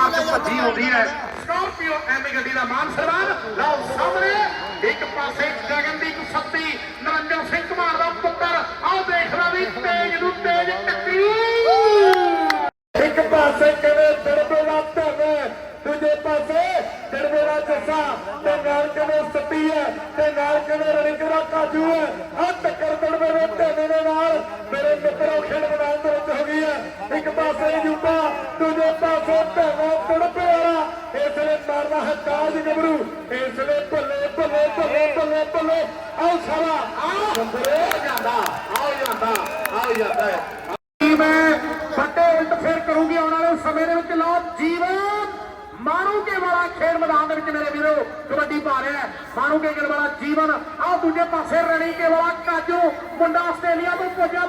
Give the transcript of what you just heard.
March ਭੱਜੀ ਆਉਂਦੀ ਹੈ। ਸਕਾਰਪੀਓ ਐਮੀ ਗੱਡੀ ਦਾ ਮਾਨ ਸਨਮਾਨ। ਲਓ, ਸਾਹਮਣੇ ਇੱਕ ਪਾਸੇ ਗਗਨਦੀਪ ਸੱਤੀ, ਨਰਿੰਦਰ ਸਿੰਘ ਕੁਮਾਰ ਦਾ ਪੁੱਤਰ। ਆਓ ਦੇਖਣਾ ਵੀ ਤੇਜ ਨੂੰ ਤੇਜ ਟੱਕਰੀ। ਇੱਕ ਪਾਸੇ ਕਿਵੇਂ ਦੜਬੇ ਦਾ ਧਨ ਦੂਜੇ ਪਾਸੇ ਦੜਬੇ ਦਾ ਜੱਸਾ। ਤੇ ਨਾਲ ਕਿਵੇਂ ਸੱਤੀ ਹੈ, ਤੇ ਨਾਲ ਕਿਵੇਂ ਰਣਿਕ ਦਾ ਕਾਜੂ ਹੈ। ਆ ਟੱਕਰ ਦੜਬੇ ਦੇ ਧਨ ਦੇ ਨਾਲ ਮੇਰੇ ਮਿੱਤਰੋ, ਖੇਡ ਮੈਦਾਨ ਦੇ ਵਿੱਚ ਹੋ ਗਈ ਹੈ। ਇੱਕ ਪਾਸੇ ਯੂਪਾ ਦੂਜੇ ਪਾਸੇ ਧਨ ਦੜਬੇ ਵਾਲਾ ਇਸ ਵੇਲੇ ਮਾਰਦਾ ਹੈ ਤਾਜ ਗੱਭਰੂ। ਇਸ ਵੇਲੇ ਭੱਲੇ ਭੱਲੇ ਭੱਲੇ ਭੱਲੇ ਭੱਲੇ। ਆਓ ਸਾਰਾ। ਆ ਜੰਦਰੇ ਜਾਂਦਾ। ਆਓ ਜਾਂਦਾ। ਆਓ ਜਾਂਦਾ ਹੈ। ਹੈ ਵੱਡੇ ਇੰਟਰਫੇਅਰ ਕਰੂਗੀ ਆਉਣ ਵਾਲੇ ਸਮੇਂ ਦੇ ਵਿੱਚ ਲਓ ਜੀਵਨ ਮਾਨੂਕੇ ਵਾਲਾ ਖੇਡ ਮੈਦਾਨ ਦੇ ਵਿੱਚ ਮੇਰੇ ਵੀਰੋ ਕਬੱਡੀ ਪਾ ਰਿਹਾ ਗਿਲ ਵਾਲਾ ਜੀਵਨ। ਆਹ ਦੂਜੇ ਪਾਸੇ ਰਣੀਕੇ ਵਾਲਾ ਕਾਜੂ। ਮੁੰਡਾ ਆਸਟ੍ਰੇਲੀਆ ਤੋਂ ਪੁੱਜਿਆ।